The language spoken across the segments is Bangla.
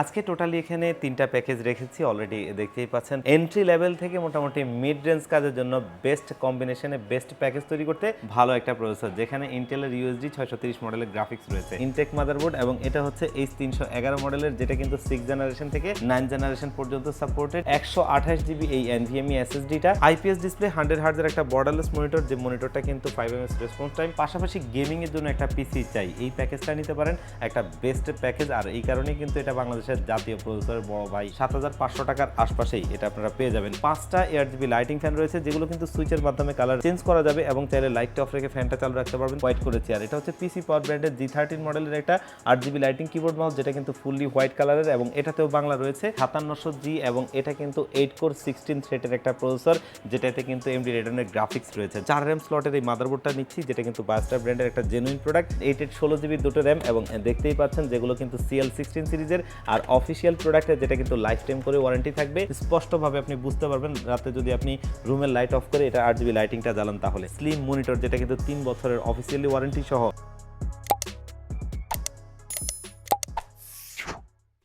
আজকে টোটালি এখানে তিনটা প্যাকেজ রেখেছি অলরেডি দেখতেই পাচ্ছেন। এন্ট্রি লেভেল থেকে মোটামুটি মিড রেঞ্জ কাজের জন্য বেস্ট কম্বিনেশনে বেস্ট প্যাকেজ তৈরি করতে ভালো একটা প্রসেসর যেখানে ইন্টেলের ইউএসডি ছয়শো তিরিশ মডেলের গ্রাফিক্স রয়েছে। ইনটেক মাদারবোর্ড এবং এটা হচ্ছে এইচ তিনশো এগারো মডেলের যেটা কিন্তু সিক্স জেনারেশন থেকে নাইন জেনারেশন পর্যন্ত সাপোর্টেড একশো আঠাশ জিবি এই এনভিএমই এসএসডিটা আইপিএস ডিসপ্লে হান্ড্রেড হার্জের একটা বর্ডারলেস মনিটর যে মনিটরটা কিন্তু ফাইভ এমএস রেসপন্স টাইম পাশাপাশি গেমিং এর জন্য একটা পিসি চাই। এই প্যাকেজটা নিতে পারেন, একটা বেস্ট প্যাকেজ আর এই কারণেই কিন্তু এটা বাংলাদেশের জাতীয় প্রসেসর বড় ভাই। সাত হাজার পাঁচশো টাকার আশপাশেই এটা আপনারা পেয়ে যাবেন। পাঁচটা এয়ার জিবি লাইটিং ফ্যান রয়েছে, যেগুলো কিন্তু সুইচের মাধ্যমে কালার চেঞ্জ করা যাবে এবং চাইলে লাইটটা অফ রেখে ফ্যানটা চালু রাখতে পারবেন হোয়াইট করেছি আর এটা হচ্ছে পিসি পাওয়ার ব্র্যান্ডের জি থার্টিন মডেলের একটা আট জিবি লাইটিং কিবোর্ড মাউস যেটা কিন্তু ফুললি হোয়াইট কালারের এবং এটাতেও বাংলা রয়েছে সাতান্নশো জি এবং এটা কিন্তু এইট কোর সিক্সটিন থ্রেটের একটা প্রসেসর যেটাতে কিন্তু এমডি রেডনের গ্রাফিক্স রয়েছে। চার র্যাম স্লটের এই মাদারবোর্ডটা নিচ্ছি, যেটা কিন্তু বাস্টার ব্র্যান্ডের একটা জেনুইন প্রোডাক্ট এইট এইট ষোলো জিবি দুটো র্যাম এবং দেখতেই পাচ্ছেন যেগুলো কিন্তু সিএল সিক্সটিন সিরিজের আর অফিসিয়াল প্রোডাক্টে যেটা কিন্তু লাইফ টাইম করে ওয়ারেন্টি থাকবে, স্পষ্টভাবে আপনি বুঝতে পারবেন রাতে যদি আপনি রুমের লাইট অফ করে এটা আর জিবি লাইটিংটা জ্বালান তাহলে। স্লিম মনিটর যেটা কিন্তু তিন বছরের অফিসিয়ালি ওয়ারেন্টি সহ।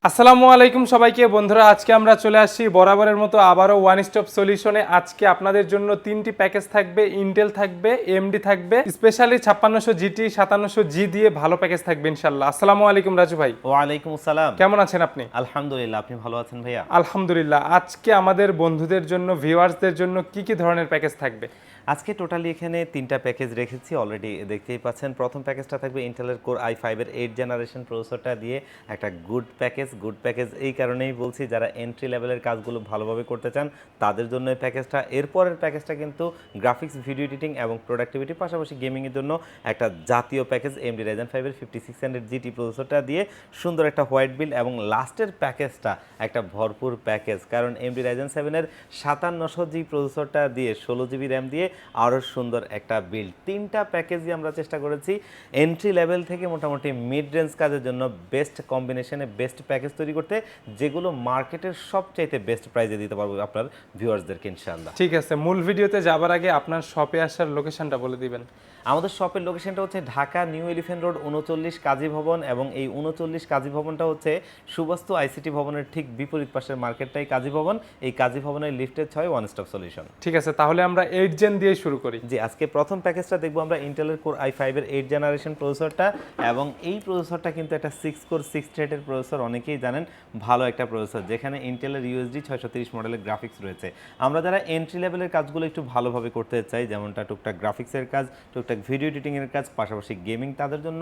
আসসালামু আলাইকুম সবাইকে। বন্ধুরা আজকে আমরা চলে আসছি বরাবরের মতো আবারও ওয়ান স্টপ সলিউশনে আজকে আপনাদের জন্য তিনটি প্যাকেজ থাকবে ইন্টেল থাকবে এমডি থাকবে স্পেশালি ছাপ্পান্নশো জিটি সাতান্নশো জি দিয়ে ভালো প্যাকেজ থাকবে ইনশাল্লাহ আসসালামু আলাইকুম রাজু ভাই। ওয়ালাইকুম আসসালাম। কেমন আছেন আপনি? আলহামদুলিল্লাহ আপনি ভালো আছেন ভাইয়া? আলহামদুলিল্লাহ। আজকে আমাদের বন্ধুদের জন্য ভিউয়ার্সদের জন্য কি কি ধরনের প্যাকেজ থাকবে? আজকে টোটালি এখানে তিনটা প্যাকেজ রেখেছি অলরেডি দেখতেই পাচ্ছেন। প্রথম প্যাকেজটা থাকবে ইন্টেলের কোর আই ফাইভের এইট জেনারেশন প্রসেসরটা দিয়ে একটা গুড প্যাকেজ গুড প্যাকেজ এই কারণেই বলছি, যারা এন্ট্রি লেভেলের কাজগুলো ভালোভাবে করতে চান, তাদের জন্য এই প্যাকেজটা। এরপরের প্যাকেজটা কিন্তু গ্রাফিক্স ভিডিও এডিটিং এবং প্রোডাক্টিভিটি পাশাপাশি গেমিংয়ের জন্য একটা জাতীয় প্যাকেজ এমডি রেজেন ফাইভের ফিফটি সিক্স হান্ড্রেড জিটি প্রসেসরটা দিয়ে সুন্দর একটা হোয়াইট বিল এবং লাস্টের প্যাকেজটা একটা ভরপুর প্যাকেজ কারণ এমডি রাইজেন সেভেনের সাতান্নশো জি প্রসেসরটা দিয়ে ষোলো জিবি র্যাম দিয়ে আরও সুন্দর একটা বিল্ড তিনটা প্যাকেজই আমরা চেষ্টা করেছি। এন্ট্রি লেভেল থেকে মোটামুটি মিড রেঞ্জ কাজের জন্য বেস্ট কম্বিনেশনে বেস্ট প্যাকেজ তৈরি করতে যেগুলো মার্কেটের সবচাইতে বেস্ট প্রাইজে দিতে পারব আপনার ভিউয়ার্সদেরকে ইনশাআল্লাহ। ঠিক আছে মূল ভিডিওতে যাবার আগে আপনার শপে আসার লোকেশনটা বলে দিবেন। আমাদের শপের লোকেশনটা হচ্ছে ঢাকা নিউ এলিফেন্ট রোড উনচল্লিশ কাজী ভবন এবং এই উনচল্লিশ কাজী ভবনটা হচ্ছে সুবাস্তু আইসিটি ভবনের ঠিক বিপরীত পাশের মার্কেটটাই কাজী ভবন। এই কাজী ভবনের লিফটের ছয় ওয়ান স্টপ সলিউশন ঠিক আছে তাহলে আমরা এইট জেন দিয়ে শুরু করি। জি, আজকে প্রথম প্যাকেজটা দেখব আমরা ইন্টেলের কোর আই ফাইভের এইট জেনারেশন প্রসেসরটা এবং এই প্রসেসরটা কিন্তু একটা সিক্স কোর সিক্স থ্রেডের প্রসেসর অনেকেই জানেন ভালো একটা প্রসেসর যেখানে ইন্টেলের ইউএসডি ছয়শো তিরিশ মডেলের গ্রাফিক্স রয়েছে। আমরা যারা এন্ট্রি লেভেলের কাজগুলো একটু ভালোভাবে করতে চাই, যেমনটা টুকটাক গ্রাফিক্সের কাজ, টুকটাক ভিডিও এডিটিংয়ের কাজ, পাশাপাশি গেমিং তাদের জন্য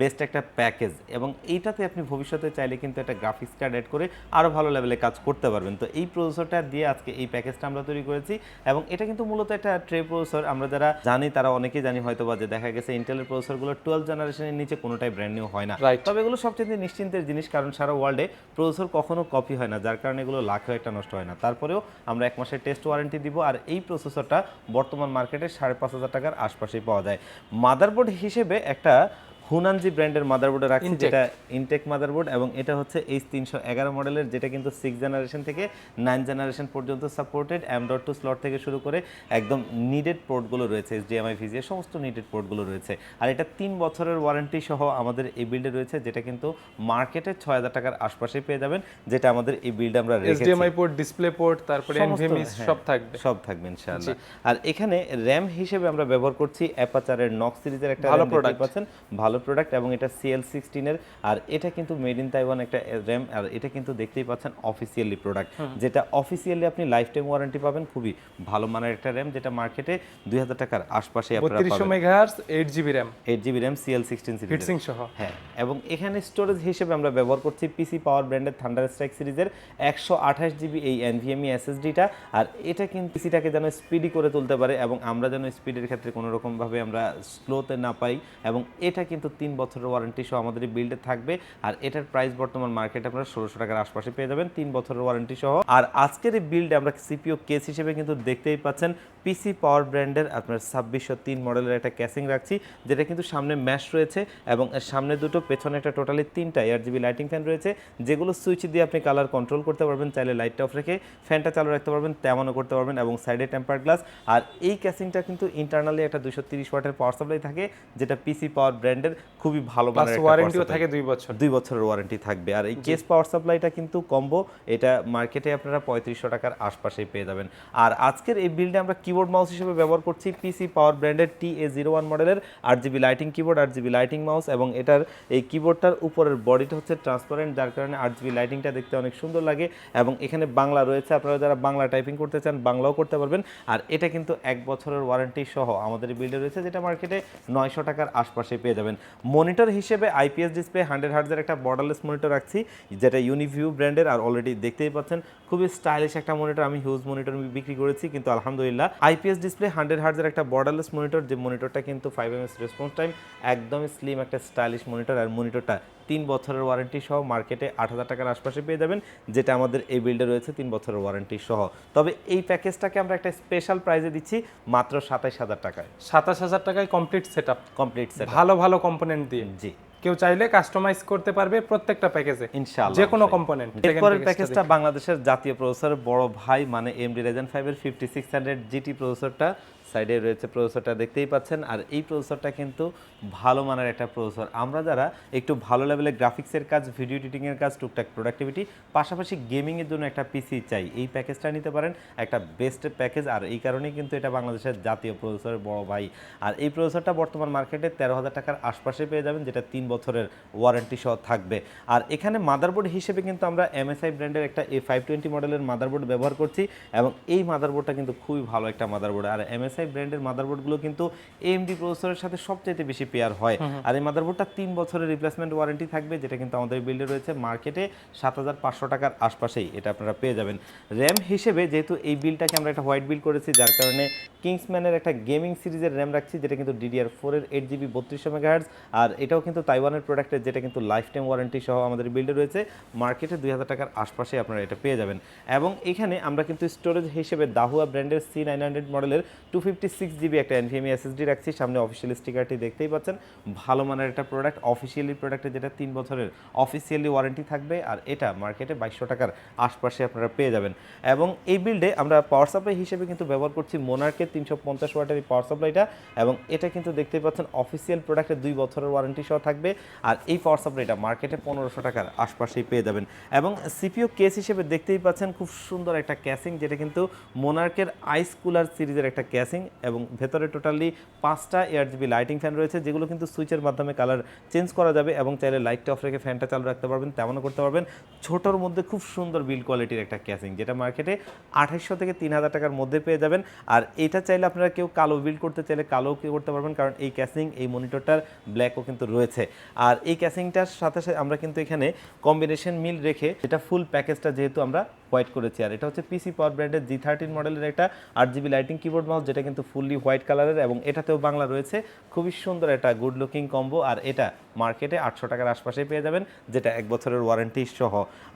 বেস্ট একটা প্যাকেজ এবং এইটাতে আপনি ভবিষ্যতে চাইলে কিন্তু একটা গ্রাফিক্স কার্ড অ্যাড করে আরও ভালো লেভেলে কাজ করতে পারবেন। তো এই প্রসেসরটা দিয়ে আজকে এই প্যাকেজটা আমরা তৈরি করেছি এবং এটা কিন্তু মূলত একটা ট্রে প্রসেসর আমরা যারা জানি তারা অনেকেই জানি হয়তো বা যে দেখা গেছে ইন্টেলের প্রসেসরগুলো টুয়েলভ জেনারেশনের নিচে কোনোটাই ব্র্যান্ড নিউ হয় না। তবে এগুলো সবচেয়ে নিশ্চিন্তের জিনিস কারণ সারা ওয়ার্ল্ডে প্রসেসর কখনো কপি হয় না যার কারণে এগুলো লাখেও একটা নষ্ট হয় না। তারপরেও আমরা এক মাসের টেস্ট ওয়ারেন্টি দিব আর এই প্রসেসরটা বর্তমান মার্কেটে সাড়ে পাঁচ হাজার টাকার আশপাশেই পাওয়া যায়। মাদারবোর্ড হিসেবে একটা হুনানজি ব্র্যান্ডের মাদারবোর্ডে রাখছি যেটা ইনটেক মাদারবোর্ড এবং এটা হচ্ছে এইচ তিনশো এগারো মডেলের যেটা কিন্তু সিক্স জেনারেশন থেকে নাইন জেনারেশন পর্যন্ত supported M dot two slot থেকে শুরু করে একদম নিডেড পোর্টগুলো রয়েছে এইচডিএমআই ভিজিএ সমস্ত নিডেড পোর্টগুলো রয়েছে। আর এটা তিন বছরের ওয়ারেন্টি সহ আমাদের এই বিল্ডে রয়েছে যেটা কিন্তু মার্কেটে ছয় হাজার টাকার আশপাশে পেয়ে যাবেন যেটা আমাদের এই বিল্ডে আমরা এইচডিএমআই পোর্ট ডিসপ্লে পোর্ট তারপরে এনভিএমই হ্যাঁ, সব থাকবে। সব থাকবে ইনশাআল্লাহ। আর এখানে র্যাম হিসেবে আমরা ব্যবহার করছি অ্যাপাচারের নক সিরিজের একটা ভালো প্রোডাক্ট পাচ্ছেন ভালো প্রোডাক্ট এবং এটা সিএল সিক্সটিনের আর এটা কিন্তু মেড ইন তাইওয়ান একটা র্যাম আর এটা কিন্তু দেখতেই পাচ্ছেন অফিসিয়ালি প্রোডাক্ট যেটা অফিসিয়ালি আপনি লাইফ টাইম ওয়ারেন্টি পাবেন খুবই ভালো মানের একটা র্যাম যেটা মার্কেটে দুই হাজার টাকার আশপাশে আপনারা পাবেন। Megahertz eight GB RAM eight GB RAM CL sixteen heatsink সহ। হ্যাঁ এবং এখানে স্টোরেজ হিসেবে আমরা ব্যবহার করছি পিসি পাওয়ার ব্র্যান্ডের থান্ডার স্ট্রাইক সিরিজের একশো আঠাশ জিবি এই এনভিএমই এসএসডিটা আর এটা কিন্তু পিসিটাকে যেন স্পিডি করে তুলতে পারে এবং আমরা যেন স্পিডের ক্ষেত্রে কোনো রকমভাবে আমরা স্লোতে না পাই এবং এটা কিন্তু তিন বছরের ওয়ারেন্টি সহ আমাদের এই বিল্ডে থাকবে। আর এটার প্রাইস বর্তমান মার্কেটে আপনারা ষোলোশো টাকার আশপাশে পেয়ে যাবেন। তিন বছরের ওয়ারেন্টি সহ। আর আজকের এই বিল্ডে আমরা সিপিও কেস হিসেবে কিন্তু দেখতেই পাচ্ছেন পিসি পাওয়ার ব্র্যান্ডের আপনার ছাব্বিশশো তিন মডেলের একটা ক্যাসিং রাখছি যেটা কিন্তু সামনে ম্যাশ রয়েছে এবং সামনে দুটো পেছনে একটা টোটালি তিনটা এয়ার জিবি লাইটিং ফ্যান রয়েছে যেগুলো সুইচ দিয়ে আপনি কালার কন্ট্রোল করতে পারবেন চাইলে লাইটটা অফ রেখে ফ্যানটা চালু রাখতে পারবেন তেমনও করতে পারবেন এবং সাইডে টেম্পার গ্লাস আর এই ক্যাসিংটা কিন্তু ইন্টারনালি একটা দুশো তিরিশ ওয়াটের পাওয়ার সাপ্লাই থাকে যেটা পিসি পাওয়ার ব্র্যান্ডের খুবই ভালো ওয়ারেন্টিও থাকে দুই বছর। দুই বছরের ওয়ারেন্টি থাকবে। আর এই কেস পাওয়ার সাপ্লাইটা কিন্তু কম্বো এটা মার্কেটে আপনারা পঁয়ত্রিশশো টাকার আশপাশেই পেয়ে যাবেন। আর আজকের এই বিলটা আমরা কিবোর্ড মাউস হিসেবে ব্যবহার করছি পিসি পাওয়ার ব্র্যান্ডের টি এ জিরো ওয়ান মডেলের আট জিবি লাইটিং কিবোর্ড আট জিবি লাইটিং মাউস এবং এটার এই কিবোর্ডটার উপরের বডিটা হচ্ছে ট্রান্সপারেন্ট যার কারণে আট জিবি লাইটিংটা দেখতে অনেক সুন্দর লাগে এবং এখানে বাংলা রয়েছে। আপনারা যারা বাংলা টাইপিং করতে চান, বাংলাও করতে পারবেন। আর এটা কিন্তু এক বছরের ওয়ারেন্টি সহ আমাদের বিল্ডে রয়েছে, যেটা মার্কেটে নয়শো টাকার আশপাশে পেয়ে যাবেন। মনিটর হিসেবে আইপিএস ডিসপ্লে হান্ড্রেড হার্টজের একটা বর্ডারলেস মনিটর রাখছি, যেটা ইউনিভিউ ব্র্যান্ডের আর অলরেডি দেখতেই পাচ্ছেন, খুবই স্টাইলিশ একটা মনিটর আমি হিউজ মনিটর বিক্রি করেছি, কিন্তু আলহামদুলিল্লাহ আইপিএস ডিসপ্লে হান্ড্রেড হার্টজের একটা বর্ডারলেস মনিটর যে মনিটরটা কিন্তু ফাইভ এমএস রেসপন্স টাইম একদমই স্লিম একটা স্টাইলিশ মনিটর আর মনিটরটা তিন বছরের ওয়ারেন্টি সহ মার্কেটে আট হাজার টাকার আশপাশে পেয়ে যাবেন যেটা আমাদের এই বিল্ডে রয়েছে তিন বছরের ওয়ারেন্টি সহ। তবে এই প্যাকেজটাকে আমরা একটা স্পেশাল প্রাইজে দিচ্ছি মাত্র সাতাশ হাজার টাকায়। সাতাশ হাজার টাকায় complete set up complete set ভালো ভালো কম্পোনেন্ট দিয়ে। জি। কেউ চাইলে কাস্টমাইজ করতে পারবে প্রত্যেকটা প্যাকেজে ইনশাআল্লাহ যে কোনো। কম্পোনেন্ট এরপরের প্যাকেজটা বাংলাদেশের জাতীয় প্রসেসর বড় ভাই মানে এমডি রেজেন ফাইভের ফিফটি সিক্স হান্ড্রেড জিটি প্রসেসরটা সাইডে রয়েছে প্রসেসরটা, দেখতেই পাচ্ছেন। আর এই প্রসেসরটা কিন্তু ভালো মানের একটা প্রসেসর। আমরা যারা একটু ভালো লেভেলের গ্রাফিক্সের কাজ ভিডিও এডিটিংয়ের কাজ, টুকটাক প্রোডাক্টিভিটি পাশাপাশি গেমিংয়ের জন্য একটা পিসি চাই। এই প্যাকেজটা নিতে পারেন, একটা বেস্ট প্যাকেজ আর এই কারণেই কিন্তু এটা বাংলাদেশের জাতীয় প্রসেসরের বড় ভাই। আর এই প্রসেসরটা বর্তমান মার্কেটে তেরো হাজার টাকার আশপাশে পেয়ে যাবেন, যেটা তিন বছরের ওয়ারেন্টি সহ থাকবে। আর এখানে মাদারবোর্ড হিসেবে কিন্তু আমরা এমএসআই ব্র্যান্ডের একটা এ ফাইভ টোয়েন্টি মডেলের মাদারবোর্ড ব্যবহার করছি। এবং এই মাদারবোর্ডটা কিন্তু খুবই ভালো একটা মাদারবোর্ড আর এমএসআই ব্র্যান্ডের মাদারবোর্ডগুলো কিন্তু এমডি প্রসেসরের সাথে সবচাইতে বেশি পেয়ার হয়। আর এই মাদারবোর্ডটা তিন বছরের রিপ্লেসমেন্ট ওয়ারেন্টি থাকবে যেটা কিন্তু আমাদের বিল্ডে রয়েছে মার্কেটে সাত হাজার পাঁচশো টাকার আশপাশেই এটা আপনারা পেয়ে যাবেন। র্যাম হিসেবে যেহেতু এই বিলটাকে আমরা একটা হোয়াইট বিল করেছি যার কারণে কিংসম্যানের একটা গেমিং সিরিজের র্যাম রাখছি যেটা কিন্তু ডিডিআর ফোরের এইট জিবি বত্রিশশো মেগাহার্জ আর এটাও কিন্তু তাইওয়ানের প্রোডাক্টের যেটা কিন্তু লাইফ টাইম ওয়ারেন্টি সহ আমাদের বিল্ডে রয়েছে। মার্কেটে দুই হাজার টাকার আশপাশে আপনারা এটা পেয়ে যাবেন। এবং এখানে আমরা কিন্তু স্টোরেজ হিসেবে দাহুয়া ব্র্যান্ডের সি নাইন হান্ড্রেড মডেলের টু ফিফটি সিক্স জিবি একটা এনভিএমই এসএসডি রাখছি, সামনে অফিসিয়াল স্টিকারটি দেখতেই পাচ্ছেন। ভালো মানের একটা প্রোডাক্ট অফিসিয়ালি প্রোডাক্টে যেটা তিন বছরের অফিসিয়ালি ওয়ারেন্টি থাকবে, আর এটা মার্কেটে বাইশশো টাকার আশপাশে আপনারা পেয়ে যাবেন। এবং এই বিল্ডে আমরা পাওয়ার সাপ্লাই হিসেবে কিন্তু ব্যবহার করছি মোনার্কের তিনশো পঞ্চাশ ওয়াটের এই পাওয়ার সাপ্লাইটা এবং এটা কিন্তু দেখতেই পাচ্ছেন অফিসিয়াল প্রোডাক্টের দুই বছরের ওয়ারেন্টি সহ থাকবে, আর এই পাওয়ার সাপ্লাইটা মার্কেটে পনেরোশো টাকার আশপাশেই পেয়ে যাবেন। এবং সিপিও কেস হিসেবে দেখতেই পাচ্ছেন খুব সুন্দর একটা ক্যাসিং যেটা কিন্তু মোনার্কের আইস কুলার সিরিজের একটা ক্যাসিং এবং ভেতরে টোটালি পাঁচটা এয়ার জিবি লাইটিং ফ্যান রয়েছে, যেগুলো কিন্তু সুইচের মাধ্যমে কালার চেঞ্জ করা যাবে এবং চাইলে লাইটটা অফ রেখে ফ্যানটা চালু রাখতে পারবেন, তেমনও করতে পারবেন। ছোটোর মধ্যে খুব সুন্দর বিল কোয়ালিটির একটা ক্যাসিং যেটা মার্কেটে আঠাইশশো থেকে তিন হাজার টাকার মধ্যে পেয়ে যাবেন। আর এটা চাইলে আপনারা কেউ কালো বিল্ড করতে চাইলে কালো কি করতে পারবেন, কারণ এই ক্যাসিং এই মনিটরটার ব্ল্যাকও কিন্তু রয়েছে। আর এই ক্যাসিংটার সাথে সাথে আমরা কিন্তু এখানে কম্বিনেশন মিল রেখে এটা ফুল প্যাকেজটা যেহেতু আমরা হোয়াইট করেছি আর এটা হচ্ছে পিসি পাওয়ার ব্র্যান্ডের জি থার্টিন মডেলের একটা আট জিবি লাইটিং কিবোর্ড মাউস যেটা কিন্তু ফুললি হোয়াইট কালারের এবং এটাতেও বাংলা রয়েছে। খুবই সুন্দর একটা গুড লুকিং কম্বো আর এটা মার্কেটে আটশো টাকার আশপাশে পেয়ে যাবেন যেটা এক বছরের ওয়ারেন্টি সহ।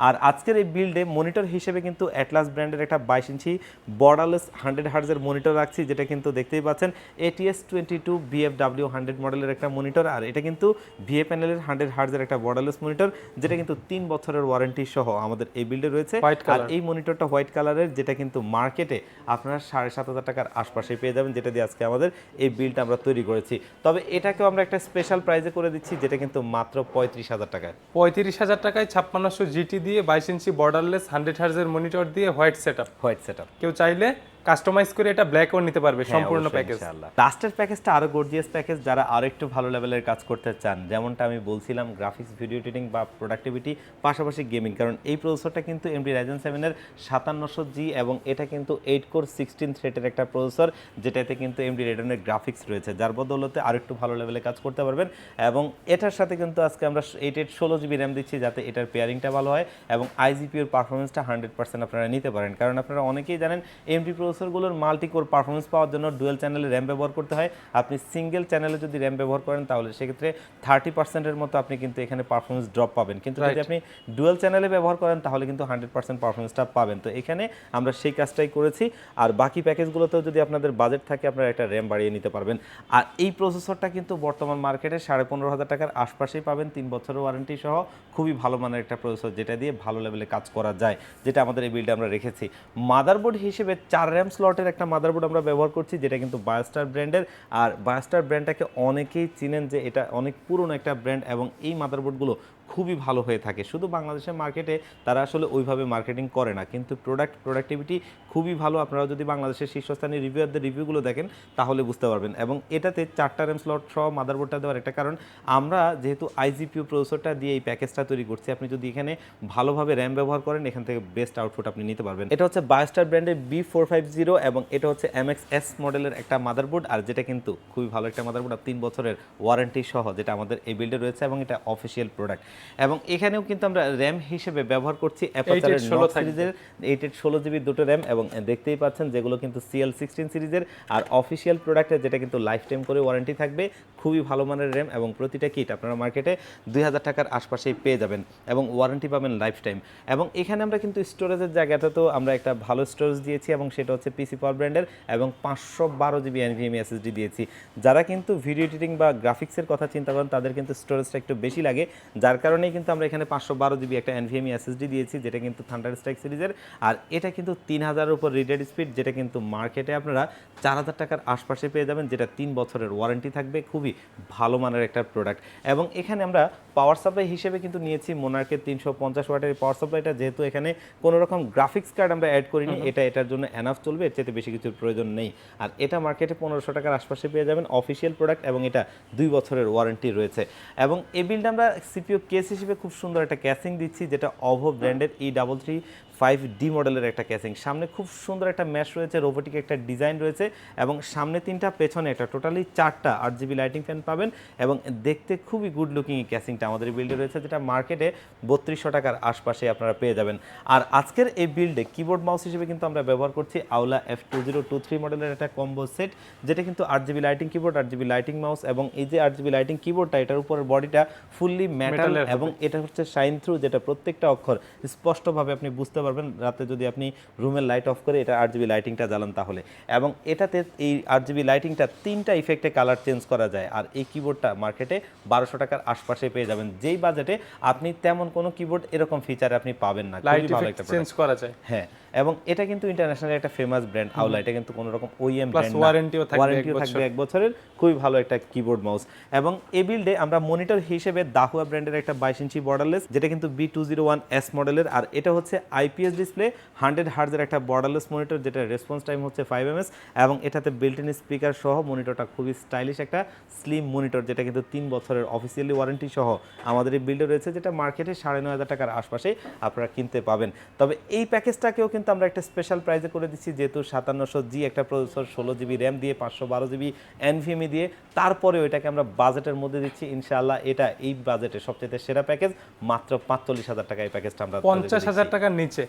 আর আজকের এই বিল্ডে মনিটর হিসেবে কিন্তু অ্যাটলাস ব্র্যান্ডের একটা বাইশ ইঞ্চি বর্ডারলেস হান্ড্রেড হার্জের মনিটর রাখছি যেটা কিন্তু দেখতেই পাচ্ছেন ATS twenty two BFW hundred মডেলের একটা মনিটর আর এটা কিন্তু ভিএ প্যানেলের হান্ড্রেড হার্জের একটা বর্ডারলেস মনিটর যেটা কিন্তু তিন বছরের ওয়ারেন্টি সহ আমাদের এই বিল্ডে রয়েছে। আর এই মনিটরটা হোয়াইট কালারের যেটা কিন্তু মার্কেটে আপনারা সাড়ে সাত হাজার টাকার আশপাশে পেয়ে যাবেন যেটা দিয়ে আজকে আমাদের এই বিলটা আমরা তৈরি করেছি। তবে এটাকেও আমরা একটা স্পেশাল প্রাইজে করে দিচ্ছি যেটা কিন্তু মাত্র পঁয়ত্রিশ হাজার টাকায়। পঁয়ত্রিশ হাজার টাকায় ছাপ্পান্নশো জিটি দিয়ে বাইশ ইঞ্চি বর্ডারলেস হান্ড্রেড হার্জের মনিটর দিয়ে white set up white set up কেউ চাইলে কাস্টমাইজ করে এটা ব্ল্যাক ব্ল্যাকও নিতে পারবে সম্পূর্ণ প্যাকেজ লাস্টের প্যাকেজটা আরও গর্জিয়াস প্যাকেজ যারা আরও একটু ভালো লেভেলের কাজ করতে চান যেমনটা আমি বলছিলাম গ্রাফিক্স ভিডিও এডিটিং বা প্রোডাক্টিভিটি পাশাপাশি গেমিং কারণ এই প্রসেসরটা কিন্তু এমডি রাইজেন সেভেনের সাতান্নশো জি এবং এটা কিন্তু এইট কোর সিক্সটিন থ্রেটের একটা প্রসেসর যেটাতে কিন্তু এমডি রেডনের গ্রাফিক্স রয়েছে যার বদৌলতে আরও একটু ভালো লেভেলে কাজ করতে পারবেন। এবং এটার সাথে কিন্তু আজকে আমরা এইট এইট ষোলো জিবি র্যাম দিচ্ছি যাতে এটার পেয়ারিংটা ভালো হয়। এবং আইজিপিওর পারফরমেন্সটা হান্ড্রেড পার্সেন্ট আপনারা নিতে পারেন। কারণ আপনারা অনেকেই জানেন এমডি প্রসেসর প্রসেসরগুলোর মাল্টি কোর পারফরমেন্স পাওয়ার জন্য ডুয়েল চ্যানেলে র্যাম ব্যবহার করতে হয়। আপনি সিঙ্গেল চ্যানেলে যদি র্যাম ব্যবহার করেন তাহলে সেক্ষেত্রে থার্টি পার্সেন্টের মতো আপনি কিন্তু এখানে পারফরমেন্স ড্রপ পাবেন। কিন্তু যদি আপনি ডুয়েল চ্যানেলে ব্যবহার করেন তাহলে কিন্তু হান্ড্রেড পার্সেন্ট পারফরমেন্সটা পাবেন। তো এখানে আমরা সেই কাজটাই করেছি। আর বাকি প্যাকেজগুলোতেও যদি আপনাদের বাজেট থাকে আপনারা একটা র্যাম বাড়িয়ে নিতে পারবেন। আর এই প্রসেসরটা কিন্তু বর্তমান মার্কেটে সাড়ে পনেরো হাজার টাকার আশপাশেই পাবেন। তিন বছরের ওয়ারেন্টি সহ খুবই ভালো মানের একটা প্রসেসর যেটা দিয়ে ভালো লেভেলে কাজ করা যায় যেটা আমাদের এই বিলটা আমরা রেখেছি। মাদারবোর্ড হিসেবে চার র্যাম স্লটের একটা মাদারবোর্ড আমরা ব্যবহার করছি, যেটা কিন্তু বায়োস্টার ব্র্যান্ডের আর বায়োস্টার ব্র্যান্ডটাকে অনেকেই চিনেন যে এটা অনেক পুরনো একটা ব্র্যান্ড এবং এই মাদারবোর্ডগুলো খুবই ভালো হয়ে থাকে। শুধু বাংলাদেশের মার্কেটে তারা আসলে ওইভাবে মার্কেটিং করে না। কিন্তু প্রোডাক্ট প্রোডাক্টিভিটি খুবই ভালো। আপনারা যদি বাংলাদেশের শীর্ষস্থানীয় রিভিউয়ারদের রিভিউগুলো দেখেন, তাহলে বুঝতে পারবেন। এবং এটাতে চারটা র্যাম স্লট সহ মাদারবোর্ডটা দেওয়ার একটা কারণ, আমরা যেহেতু আইজিপিউ প্রসেসরটা দিয়ে এই প্যাকেজটা তৈরি করছি, আপনি যদি এখানে ভালোভাবে র্যাম ব্যবহার করেন, এখান থেকে বেস্ট আউটপুট আপনি নিতে পারবেন। এটা হচ্ছে বায়োস্টার ব্র্যান্ডের বি ফোর ফাইভ জিরো এবং এটা হচ্ছে এমএক্স এস মডেলের একটা মাদারবোর্ড আর যেটা কিন্তু খুবই ভালো একটা মাদারবোর্ড আর তিন বছরের ওয়ারেন্টি সহ, যেটা আমাদের এই বিল্ডে রয়েছে, এবং এটা অফিসিয়াল প্রোডাক্ট এবং এখানেও কিন্তু আমরা র্যাম হিসেবে ব্যবহার করছি অ্যাপাচারের 8 নক থাকবে। সিরিজের এইট এইট ষোলো জিবি দুটো র্যাম এবং দেখতেই পাচ্ছেন যেগুলো কিন্তু সিএল সিক্সটিন সিরিজের আর অফিসিয়াল প্রোডাক্টের যেটা কিন্তু লাইফ টাইম করে ওয়ারেন্টি থাকবে খুবই ভালো মানের র্যাম এবং প্রতিটা কিট আপনারা মার্কেটে দুই হাজার টাকার আশপাশেই পেয়ে যাবেন এবং ওয়ারেন্টি পাবেন লাইফ টাইম এবং এখানে আমরা কিন্তু স্টোরেজের জায়গাটা তো আমরা একটা ভালো স্টোরেজ দিয়েছি এবং সেটা হচ্ছে পিসি পাওয়ার ব্র্যান্ডের এবং পাঁচশো বারো জিবি এনভিএম এসএসডি দিয়েছি যারা কিন্তু ভিডিও এডিটিং বা গ্রাফিক্সের কথা চিন্তা করেন তাদের কিন্তু স্টোরেজটা একটু বেশি লাগে যার কারণেই কিন্তু আমরা এখানে পাঁচশো বারো জিবি একটা এনভিএম এসএসডি দিয়েছি যেটা কিন্তু থান্ডার স্ট্রাইক সিরিজের। আর এটা কিন্তু তিন হাজারের উপর রিডেড স্পিড যেটা কিন্তু মার্কেটে আপনারা চার হাজার টাকার আশপাশে পেয়ে যাবেন যেটা তিন বছরের ওয়ারেন্টি থাকবে। খুবই ভালো মানের একটা প্রোডাক্ট এবং এখানে আমরা পাওয়ার সাপ্লাই হিসেবে কিন্তু নিয়েছি মোনার্কের তিনশো পঞ্চাশ ওয়াটের পাওয়ার সাপ্লাইটা যেহেতু এখানে কোনো রকম গ্রাফিক্স কার্ড আমরা অ্যাড করিনি এটা এটার জন্য এনাফ চলবে এর চাইতে বেশি কিছুর প্রয়োজন নেই। আর এটা মার্কেটে পনেরোশো টাকার আশপাশে পেয়ে যাবেন অফিসিয়াল প্রোডাক্ট এবং এটা দুই বছরের ওয়ারেন্টি রয়েছে। এবং এই বিলটা আমরা সিপিও কেস হিসেবে খুব সুন্দর একটা ক্যাসিং দিচ্ছি যেটা অভো ব্র্যান্ডের E double three five D মডেলের একটা ক্যাসিং সামনে খুব সুন্দর একটা ম্যাশ রয়েছে রোবোটিক একটা ডিজাইন রয়েছে এবং সামনে তিনটা পেছনে একটা। টোটালি চারটা আট জিবি লাইটিং ফ্যান পাবেন এবং দেখতে খুবই গুড লুকিং এই ক্যাসিংটা আমাদের এই বিল্ডে রয়েছে যেটা মার্কেটে বত্রিশশো টাকার আশপাশে আপনারা পেয়ে যাবেন। আর আজকের এই বিল্ডে কিবোর্ড মাউস হিসেবে কিন্তু আমরা ব্যবহার করছি Aula F two zero two three মডেলের একটা কম্বো সেট যেটা কিন্তু আট জিবি লাইটিং কিবোর্ড আট জিবি লাইটিং মাউস এবং এই যে আট জিবি লাইটিং কিবোর্ডটা এটার উপরের বডিটা ফুললি Metal-এর এবং এটা হচ্ছে শাইন থ্রু যেটা প্রত্যেকটা অক্ষর স্পষ্টভাবে আপনি বুঝতে পারবেন। রাতে যদি আপনি রুমের লাইট অফ করে এটা আট জিবি লাইটিংটা জ্বালান তাহলে। এবং এটাতে এই আট জিবি লাইটিংটা তিনটা ইফেক্টে কালার চেঞ্জ করা যায়। আর এই কিবোর্ডটা মার্কেটে বারোশো টাকার আশপাশে পেয়ে যাবেন। যেই বাজেটে আপনি তেমন কোনো কিবোর্ড এরকম ফিচার আপনি পাবেন না। লাইট খুবই ভালো একটা চেঞ্জ করা যায়। হ্যাঁ। এবং এটা কিন্তু ইন্টারন্যাশনাল একটা ফেমাস ব্র্যান্ড আউলা এটা কিন্তু কোনো রকম ওইএম ব্র্যান্ড warranty ও থাকবে এক ওয়ারেন্টিও। থাকবে এক বছরের। খুবই ভালো একটা কিবোর্ড মাউস এবং এই বিল্ডে আমরা মনিটর হিসেবে দাহুয়া ব্র্যান্ডের একটা বাইশ ইঞ্চি বর্ডারলেস যেটা কিন্তু B two zero one S মডেলের আর এটা হচ্ছে আইপিএস ডিসপ্লে হান্ড্রেড হার্জের একটা বর্ডারলেস মনিটর যেটা রেসপন্স টাইম হচ্ছে ফাইভ এমএস এবং এটাতে বিল্ট ইন স্পিকার সহ মনিটরটা খুবই স্টাইলিশ একটা স্লিম মনিটর যেটা কিন্তু তিন বছরের অফিসিয়ালি ওয়ারেন্টি সহ আমাদের এই বিল্ডে রয়েছে যেটা মার্কেটে সাড়ে নয় হাজার টাকার আশপাশে আপনারা কিনতে পাবেন। তবে এই প্যাকেজটাকেও কিন্তু আমরা একটা স্পেশাল প্রাইজে করে দিচ্ছি যেহেতু সাতান্নশো জি একটা প্রসেসর ষোলো জিবি র্যাম দিয়ে পাঁচশো বারো জিবি এনভিএমই দিয়ে তারপরে ওইটাকে আমরা বাজেটের মধ্যে দিচ্ছি ইনশাআল্লাহ এটা এই বাজেটে সবচেয়ে সেরা প্যাকেজ মাত্র পাঁচচল্লিশ হাজার টাকা এই প্যাকেজটা আমরা পঞ্চাশ হাজার টাকার নিচে।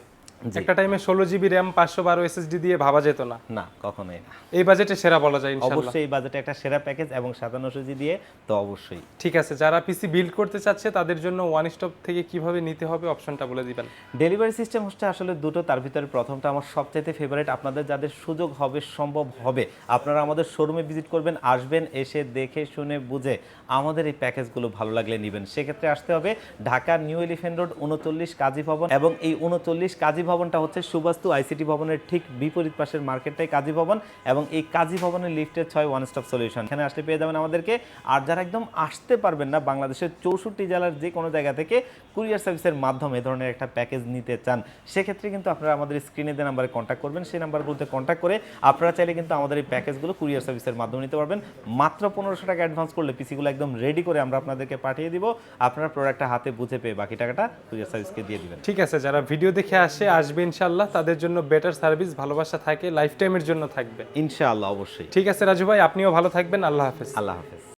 একটা টাইমে ষোলো জিবি র্যাম পাঁচশো বারো এসএসডি দিয়ে ভাবা যেত না। না কখনোই না। এই বাজেটে সেরা বলা যায় অবশ্যই এই বাজেটে একটা সেরা প্যাকেজ এবং সাতান্নশো জি দিয়ে তো অবশ্যই। ঠিক আছে যারা পিসি বিল্ড করতে চাচ্ছে তাদের জন্য ওয়ান স্টপ থেকে কীভাবে নিতে হবে অপশনটা বলে দিবেন। ডেলিভারি সিস্টেম হচ্ছে আসলে দুটো তার ভিতরে প্রথমটা আমার সবচাইতে ফেভারিট আপনাদের যাদের সুযোগ হবে সম্ভব হবে আপনারা আমাদের শোরুমে ভিজিট করবেন আসবেন এসে দেখে শুনে বুঝে আমাদের এই প্যাকেজগুলো ভালো লাগলে নেবেন। সেক্ষেত্রে আসতে হবে ঢাকা নিউ এলিফেন্ট রোড উনচল্লিশ কাজী ভবন এবং এই উনচল্লিশ কাজী ভবনটা হচ্ছে সুবাস্তু আইসিটি ভবনের ঠিক বিপরীত পাশের মার্কেটটাই কাজী ভবন এবং এই কাজী ভবনের লিফটের ছয় ওয়ান স্টপ সলিউশন এখানে আসলে পেয়ে যাবেন আমাদেরকে। আর যারা একদম আসতে পারবেন না, বাংলাদেশের চৌষট্টি জেলার যে কোনো জায়গা থেকে কুরিয়ার সার্ভিসের মাধ্যমে এ ধরনের একটা প্যাকেজ নিতে চান, সেক্ষেত্রে কিন্তু আপনারা আমাদের স্ক্রিনে যে নাম্বারে কন্ট্যাক্ট করবেন, সেই নাম্বারগুলোতে কন্ট্যাক্ট করে আপনারা চাইলে কিন্তু আমাদের এই প্যাকেজগুলো কুরিয়ার সার্ভিসের মাধ্যমে নিতে পারবেন। মাত্র পনেরোশো টাকা অ্যাডভান্স করলে পিসিগুলো একদম রেডি করে আমরা আপনাদেরকে পাঠিয়ে দিব। আপনারা প্রোডাক্টটা হাতে বুঝে পেয়ে বাকি টাকাটা কুরিয়ার সার্ভিসকে দিয়ে দিবেন। ঠিক আছে, যারা ভিডিও দেখে আসে আসবে ইনশাল্লাহ তাদের জন্য বেটার সার্ভিস ভালোবাসা থাকে লাইফ টাইমের জন্য থাকবে। ইনশাআল্লাহ অবশ্যই। ঠিক আছে রাজু ভাই আপনিও ভালো থাকবেন আল্লাহ হাফেজ। আল্লাহ হাফেজ।